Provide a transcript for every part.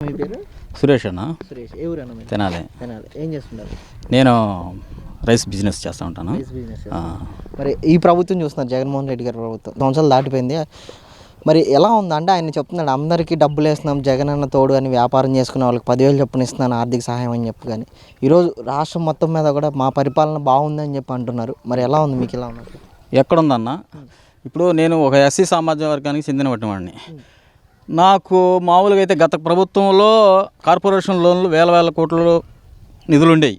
మీ పేరు? సురేష్ అన్న. సురేష్. ఏ తెనాలి. తెనాలి. ఏం చేస్తున్నారు? నేను రైస్ బిజినెస్ చేస్తూ ఉంటాను. రైస్ బిజినెస్ ఆ, మరి ఈ ప్రభుత్వం చూస్తున్నారు జగన్మోహన్ రెడ్డి గారి ప్రభుత్వం. సంవత్సరాలు దాటిపోయింది. మరి ఎలా ఉందంటే ఆయన చెప్తున్నాడు అందరికీ డబ్బులు వేస్తున్నాం జగన్ అన్న తోడు అని వ్యాపారం చేసుకునే వాళ్ళకి పదివేలు చొప్పున ఇస్తున్నాను ఆర్థిక సహాయం అని చెప్పి కానీ ఈరోజు రాష్ట్రం మొత్తం మీద కూడా మా పరిపాలన బాగుందని చెప్పి అంటున్నారు. మరి ఎలా ఉంది? మీకు ఎలా ఉంది? ఎక్కడుందన్న? ఇప్పుడు నేను ఒక ఎస్సీ సామాజిక వర్గానికి చెందిన వాడిని. నాకు మామూలుగా అయితే గత ప్రభుత్వంలో కార్పొరేషన్ లోన్లు వేల వేల కోట్లు నిధులు ఉండేవి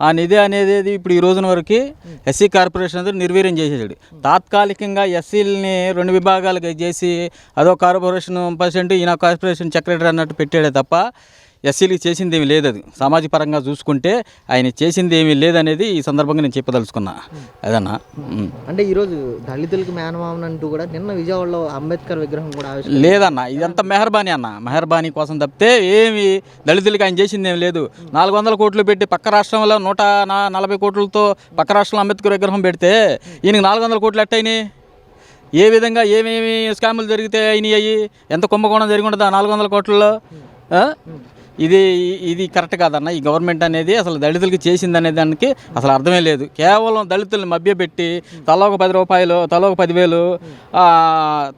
ఆ నిధి అనేది ఇప్పుడు ఈ రోజున వరకు ఎస్సీ కార్పొరేషన్ అనేది నిర్వీర్యం చేసేసాడు. తాత్కాలికంగా ఎస్సీలని రెండు విభాగాలుగా చేసి అదో కార్పొరేషన్ ప్రెసిడెంట్ ఈయన కార్పొరేషన్ సెక్రటరీ అన్నట్టు పెట్టాడే తప్ప ఎస్సీలకి చేసింది ఏమీ లేదు అది సామాజిక పరంగా చూసుకుంటే ఆయన చేసింది ఏమీ లేదనేది ఈ సందర్భంగా నేను చెప్పదలుచుకున్నా. అదన్నా. అంటే ఈరోజు దళితులకు మేనమామన్ అంటూ కూడా నిన్న విజయవాడలో అంబేద్కర్ విగ్రహం కూడా లేదన్న ఇదంతా మెహర్బానీ అన్న. మెహర్బానీ కోసం తప్పితే ఏమి దళితులకి ఆయన చేసింది ఏం లేదు. నాలుగు వందల కోట్లు పెట్టి పక్క రాష్ట్రంలో నూట నలభై కోట్లతో పక్క రాష్ట్రంలో అంబేద్కర్ విగ్రహం పెడితే ఈయనకి నాలుగు వందల కోట్లు ఎట్టయినాయి? ఏ విధంగా ఏమేమి స్కాములు జరిగితే అయినాయి ఎంత కుంభకోణం జరిగి ఉంటుంది ఆ నాలుగు వందల కోట్లలో? ఇది ఇది కరెక్ట్ కాదన్న. ఈ గవర్నమెంట్ అనేది అసలు దళితులకి చేసింది అనే దానికి అసలు అర్థమే లేదు. కేవలం దళితుల్ని మభ్యపెట్టి తల ఒక పది రూపాయలు తల ఒక పదివేలు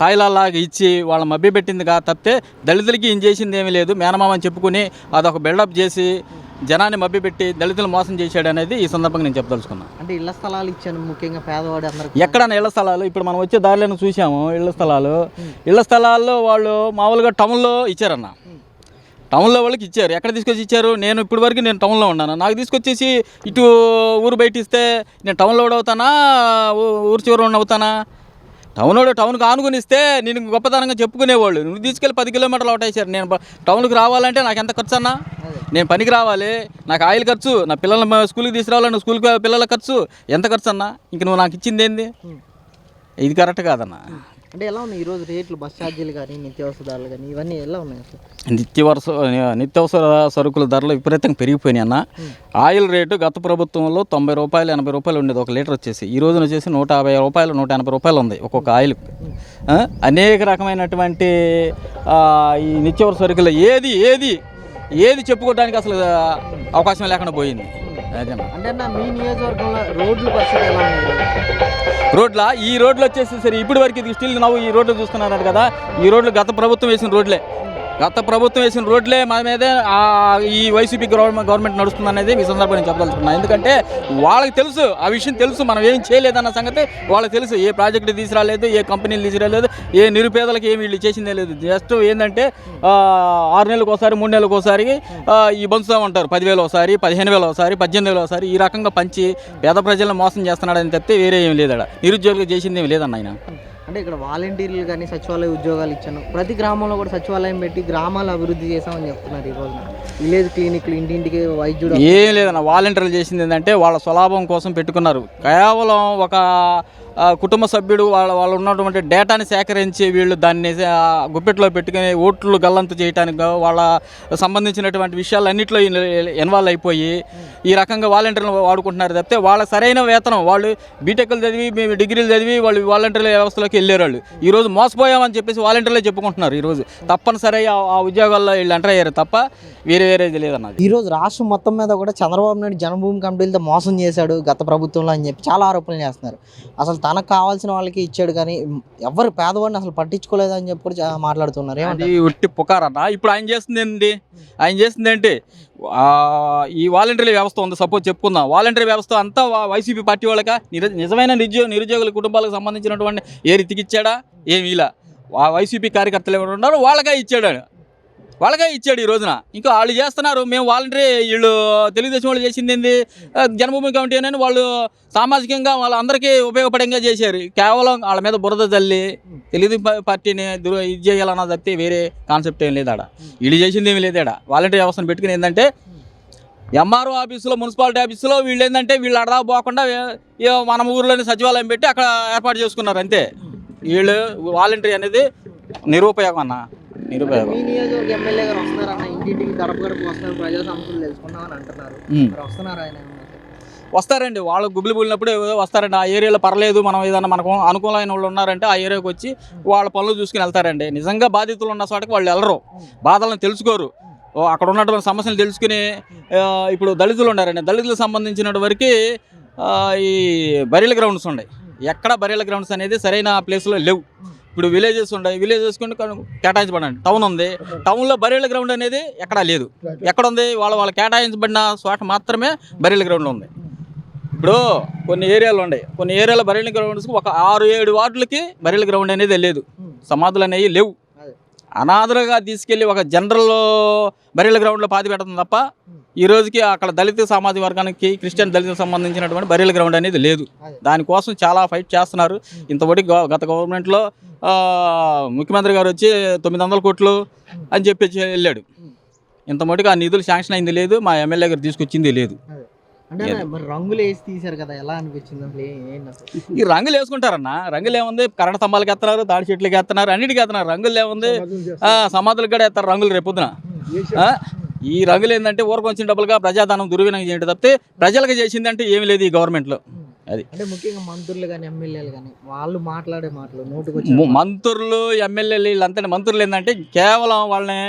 తాయిలాగా ఇచ్చి వాళ్ళ మభ్యపెట్టింది కా తప్పితే దళితులకి ఏం చేసింది ఏమీ లేదు. మేనమామని చెప్పుకుని అదొక బిల్డప్ చేసి జనాన్ని మభ్యపెట్టి దళితులు మోసం చేశాడు అనేది ఈ సందర్భంగా నేను చెప్పదలుచుకున్నాను అంటే ఇళ్ళ స్థలాలు ఇచ్చాను ముఖ్యంగా పేదవాడి అందరికి. ఎక్కడన్నా ఇళ్ళ స్థలాలు? ఇప్పుడు మనం వచ్చే దారిలో చూసాము ఇళ్ళ స్థలాలు. ఇళ్ళ స్థలాల్లో వాళ్ళు మామూలుగా టౌన్లో ఇచ్చారన్న. టౌన్లో వాళ్ళకి ఇచ్చారు. ఎక్కడ తీసుకొచ్చి ఇచ్చారు? నేను ఇప్పటి వరకు నేను టౌన్లో ఉన్నాను. నాకు తీసుకొచ్చేసి ఇటు ఊరు బయట ఇస్తే నేను టౌన్లో కూడా అవుతానా? ఊరు చివరి ఉన్న అవుతానా? టౌన్ వాడు టౌన్కి ఆనుకుని ఇస్తే నేను గొప్పతనంగా చెప్పుకునేవాళ్ళు. నువ్వు తీసుకెళ్ళి పది కిలోమీటర్లు అవుతాయి నేను టౌన్కి రావాలంటే నాకు ఎంత ఖర్చు అన్నా? నేను పనికి రావాలి. నాకు ఆయిల్ ఖర్చు. నా పిల్లల్ని మ- స్కూల్కి తీసుకురావాలి. స్కూల్కి పిల్లల ఖర్చు. ఎంత ఖర్చు అన్నా? ఇంక నువ్వు నాకు ఇచ్చింది ఏంది? ఇది కరెక్ట్ కాదన్నా. అంటే ఎలా ఉన్నాయి ఈరోజు రేట్లు? బస్ ఛార్జీలు కానీ నిత్యావసర ధరలు కానీ ఇవన్నీ ఎలా ఉన్నాయి అసలు? నిత్యవరస నిత్యావసర సరుకుల ధరలు విపరీతంగా పెరిగిపోయినాయి అన్న. ఆయిల్ రేటు గత ప్రభుత్వంలో తొంభై రూపాయలు ఎనభై రూపాయలు ఉండేది. ఒక లీటర్ వచ్చేసి. ఈ రోజున వచ్చేసి నూట యాభై రూపాయలు నూట ఎనభై రూపాయలు ఉంది ఒక్కొక్క ఆయిల్? అనేక రకమైనటువంటి ఈ నిత్యావసర సరుకులు ఏది ఏది ఏది చెప్పుకోవడానికి అసలు అవకాశం లేకుండా పోయింది. అంటే అన్న మీ నియోజకవర్గంలో రోడ్ల పరిస్థితి ఎలా ఉంది? రోడ్ల? ఈ రోడ్లు వచ్చేసి సరే ఇప్పటి వరకు ఇది స్టిల్ నవ్వు ఈ రోడ్లు చూస్తున్నారు కదా. ఈ రోడ్లు గత ప్రభుత్వం వేసిన రోడ్లే. గత ప్రభుత్వం వేసిన రోడ్లే మా మీదే ఈ వైసీపీ గవర్నమెంట్ గవర్నమెంట్ నడుస్తుంది అనేది ఈ సందర్భంగా నేను చెప్పదలుచుకున్నాను ఎందుకంటే వాళ్ళకి తెలుసు ఆ విషయం తెలుసు మనం ఏం చేయలేదన్న సంగతి వాళ్ళకి తెలుసు. ఏ ప్రాజెక్టు తీసుకురాలేదు ఏ కంపెనీలు తీసుకురాలేదు ఏ నిరుపేదలకు ఏమి వీళ్ళు చేసిందే లేదు. జస్ట్ ఏంటంటే ఆరు నెలలకు ఒకసారి మూడు నెలలకు ఒకసారి ఈ బంచుతూ ఉంటారు పదివేలు ఒకసారి పదిహేను వేలు ఒకసారి పద్దెనిమిది వేలు ఒకసారి ఈ రకంగా పంచి పేద ప్రజలను మోసం చేస్తున్నాడని తప్పితే వేరే ఏం లేదు ఆడ నిరుద్యోగులకు చేసింది ఏమి లేదన్న ఆయన. అంటే ఇక్కడ వాలంటీర్లు కానీ సచివాలయ ఉద్యోగాలు ఇచ్చాను. ప్రతి గ్రామంలో కూడా సచివాలయం పెట్టి గ్రామాలు అభివృద్ధి చేసామని చెప్తున్నారు ఈ రోజున. విలేజ్ క్లినిక్లు ఇంటింటికి వైద్యుడు ఏం లేదన్న వాలంటీర్లు చేసింది ఏంటంటే వాళ్ళ స్వలాభం కోసం పెట్టుకున్నారు. కేవలం ఒక కుటుంబ సభ్యుడు వాళ్ళ వాళ్ళు ఉన్నటువంటి డేటాని సేకరించి వీళ్ళు దాన్ని గుప్పెట్లో పెట్టుకుని ఓట్లు గల్లంతు చేయడానికి వాళ్ళ సంబంధించినటువంటి విషయాలన్నింటిలో ఇన్వాల్వ్ అయిపోయి ఈ రకంగా వాలంటీర్లు వాడుకుంటున్నారు తప్పితే వాళ్ళ సరైన వేతనం వాళ్ళు బీటెక్లు చదివి మేము డిగ్రీలు చదివి వాళ్ళు వాలంటీర్ల వ్యవస్థలోకి వెళ్ళారు వాళ్ళు ఈరోజు మోసపోయామని చెప్పేసి వాలంటీర్లే చెప్పుకుంటున్నారు. ఈరోజు తప్పనిసరి ఆ ఆ ఉద్యోగాల్లో వీళ్ళు ఎంటర్ అయ్యారు తప్ప వేరే వేరేది లేదన్నది ఈ రోజు రాష్ట్రం మొత్తం మీద కూడా చంద్రబాబు నాయుడు జనభూమి కమిటీలతో మోసం చేశాడు గత ప్రభుత్వంలో అని చెప్పి చాలా ఆరోపణలు చేస్తున్నారు. అసలు తనకు కావాల్సిన వాళ్ళకి ఇచ్చాడు కానీ ఎవరు పేదవాడిని అసలు పట్టించుకోలేదు అని చెప్పి కూడా మాట్లాడుతున్నారు. ఏమంటారు? అది ఉట్టి పుకారన్న ఇప్పుడు ఆయన చేస్తుంది ఏంటి? ఆయన చేస్తుంది ఏంటి? ఈ వాలంటరీ వ్యవస్థ ఉంది. సపోజ్ చెప్పుకుందాం. వాలంటరీ వ్యవస్థ అంతా వైసీపీ పార్టీ వాళ్ళక? నిజమైన నిరుద్యోగ నిరుద్యోగుల కుటుంబాలకు సంబంధించినటువంటి ఏ రీతికి ఇచ్చాడా? ఏమి ఇలా. వైసీపీ కార్యకర్తలు ఎవరు ఉన్నారో? వాళ్ళకే ఇచ్చాడు వాళ్ళకే ఇచ్చాడు ఈ రోజున. ఇంకా వాళ్ళు చేస్తున్నారు. మేము వాలంటరీ వీళ్ళు తెలుగుదేశం వాళ్ళు చేసింది ఏంది? జన్మభూమి కమిటీ అని వాళ్ళు సామాజికంగా వాళ్ళందరికీ ఉపయోగపడంగా చేశారు. కేవలం వాళ్ళ మీద బురద తల్లి తెలుగు పార్టీని దుర ఇది చేయాలన్న తప్పితే వేరే కాన్సెప్ట్ ఏం లేదు ఆడ వీళ్ళు చేసింది ఏమి లేదు ఆడ వ్యవస్థను పెట్టుకుని ఏంటంటే ఎంఆర్ఓ ఆఫీసులో మున్సిపాలిటీ ఆఫీసులో వీళ్ళు ఏంటంటే వీళ్ళు అడదా పోకుండా ఏ- మన ఊర్లోని సచివాలయం పెట్టి అక్కడ ఏర్పాటు చేసుకున్నారు అంతే. వీళ్ళు వాలంటరీ అనేది నిరుపయోగం అన్న. నిరుపయోగం మీ నియోజకవర్గ ఎమ్మెల్యే గారు వస్తున్నారన్న ఇంటింటికి గడప గడప వస్తున్నారు ప్రజా సమస్యలు తెలుసుకున్నామని అంటున్నారు. ఉమ్. మరి వస్తున్నారు ఆయన ఏమన్నా? వస్తారండి. వాళ్ళు గుబులు పులినప్పుడు వస్తారండి. ఆ ఏరియాలో పర్లేదు మనం ఏదైనా మనకు అనుకూలమైన వాళ్ళు ఉన్నారంటే ఆ ఏరియాకి వచ్చి వాళ్ళ పనులు చూసుకుని వెళ్తారండి. నిజంగా బాధితులు ఉన్న చోటకి వాళ్ళు వెళ్ళరు. బాధలను తెలుసుకోరు. అక్కడ ఉన్నటువంటి సమస్యలు తెలుసుకుని ఇప్పుడు దళితులు ఉన్నారండి. దళితులకు సంబంధించిన వరకు ఈ బరీల గ్రౌండ్స్ ఉన్నాయి. ఎక్కడ బరీల గ్రౌండ్స్ అనేది సరైన ప్లేస్లో లేవు. ఇప్పుడు విలేజెస్ ఉన్నాయి. విలేజెస్ కేటాయించబడండి టౌన్ ఉంది. టౌన్లో బరీల గ్రౌండ్ అనేది ఎక్కడా లేదు. ఎక్కడ ఉంది వాళ్ళ వాళ్ళ కేటాయించబడిన చోట మాత్రమే బరీల గ్రౌండ్ ఉంది. ఇప్పుడు కొన్ని ఏరియాలు ఉన్నాయి. కొన్ని ఏరియాల బరీల గ్రౌండ్స్కి ఒక ఆరు ఏడు వార్డులకి బరీల గ్రౌండ్ అనేది లేదు. సమాధులు అనేవి లేవు. అనాథలుగా తీసుకెళ్ళి ఒక జనరల్ బరీల గ్రౌండ్లో పాతి పెడతాం తప్ప ఈ రోజుకి అక్కడ దళిత సామాజిక వర్గానికి క్రిస్టియన్ దళిత సంబంధించినటువంటి బరీల గ్రౌండ్ అనేది లేదు. దానికోసం చాలా ఫైట్ చేస్తున్నారు. ఇంతవరకు గత గవర్నమెంట్లో ముఖ్యమంత్రి గారు వచ్చి తొమ్మిది వందల కోట్లు అని చెప్పి వెళ్ళాడు. ఇంత మటుకు ఆ నిధులు శాంక్షన్ అయింది లేదు మా ఎమ్మెల్యే గారు తీసుకొచ్చింది లేదు. అంటే అన్న, మరి రంగులు వేసి తీశారు కదా ఎలా అనిపించింది అసలు? ఏ- ఏంటి అసలు? ఈ రంగులు వేసుకుంటారన్న. రంగులు ఏముంది? కరెంట్ స్తంభాలకి ఎత్తున్నారు తాడి చెట్లకి ఎత్తున్నారు అన్నిటికీ ఎత్తున్నారు రంగులు ఏముంది? సమాధులకు కూడా ఎత్తారు రంగులు రేపొద్దున? ఈ రంగులు ఏంటంటే ఊరకు వచ్చిన డబ్బులుగా ప్రజాధనం దుర్వినియోగం చేయడం తప్పితే ప్రజలకు చేసిందంటే ఏమీ లేదు ఈ గవర్నమెంట్లో. అది. అంటే ముఖ్యంగా మంత్రులు కానీ ఎమ్మెల్యేలు కానీ వాళ్ళు మాట్లాడే మాటలు నోటుకు మంత్రులు ఎమ్మెల్యేలు వీళ్ళంతా మంత్రులు ఏంటంటే కేవలం వాళ్ళని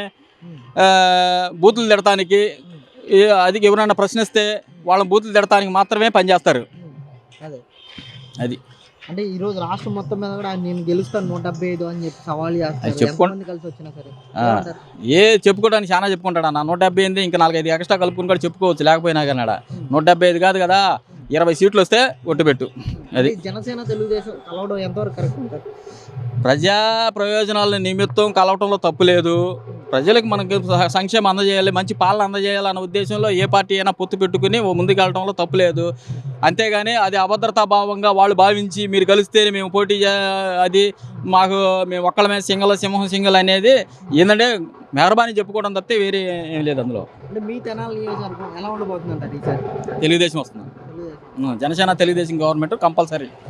బూతులు తిడటానికి అది ఎవరైనా ప్రశ్నిస్తే వాళ్ళని బూతులు తిడటానికి మాత్రమే పనిచేస్తారు అదే. అది. అంటే ఈ రోజు రాష్ట్రం మొత్తం మీద కూడా నేను గెలుస్తాను నూట డెబ్బై ఐదు అని చెప్పి సవాల్ చేస్తారు. చెప్పుకోండి. కలిసి వచ్చినా సరే? ఏ చెప్పుకోవడానికి చాలా చెప్పుకుంటాడు అన్న. నూట డెబ్బై ఎనిమిది ఇంకా నాలుగైదు ఎక్స్ట్రా కలుపుకుని కూడా చెప్పుకోవచ్చు లేకపోయినా కానీ నూట డెబ్బై ఐదు కాదు కదా ఇరవై సీట్లు వస్తే ఒట్టు పెట్టు. అది. జనసేన తెలుగుదేశం కలవడం ఎంతవరకు కరెక్ట్ ప్రజా ప్రయోజనాల నిమిత్తం కలవటంలో తప్పు లేదు. ప్రజలకు మనకి సంక్షేమం అందజేయాలి మంచి పాలన అందజేయాలి అన్న ఉద్దేశంలో ఏ పార్టీ అయినా పొత్తు పెట్టుకుని ఓ ముందుకు వెళ్ళటంలో తప్పు లేదు. అంతేగాని అది అభద్రతా భావంగా వాళ్ళు భావించి మీరు కలిస్తేనే మేము పోటీ అది మాకు మేము ఒక్కళ్ళమే సింగల్ సింహం సింగల్ అనేది ఏంటంటే మెహర్బానీ చెప్పుకోవడం తప్పితే వేరే ఏం లేదు అందులో. తెలుగుదేశం వస్తుంది. Janasena Telugu Desam government compulsory.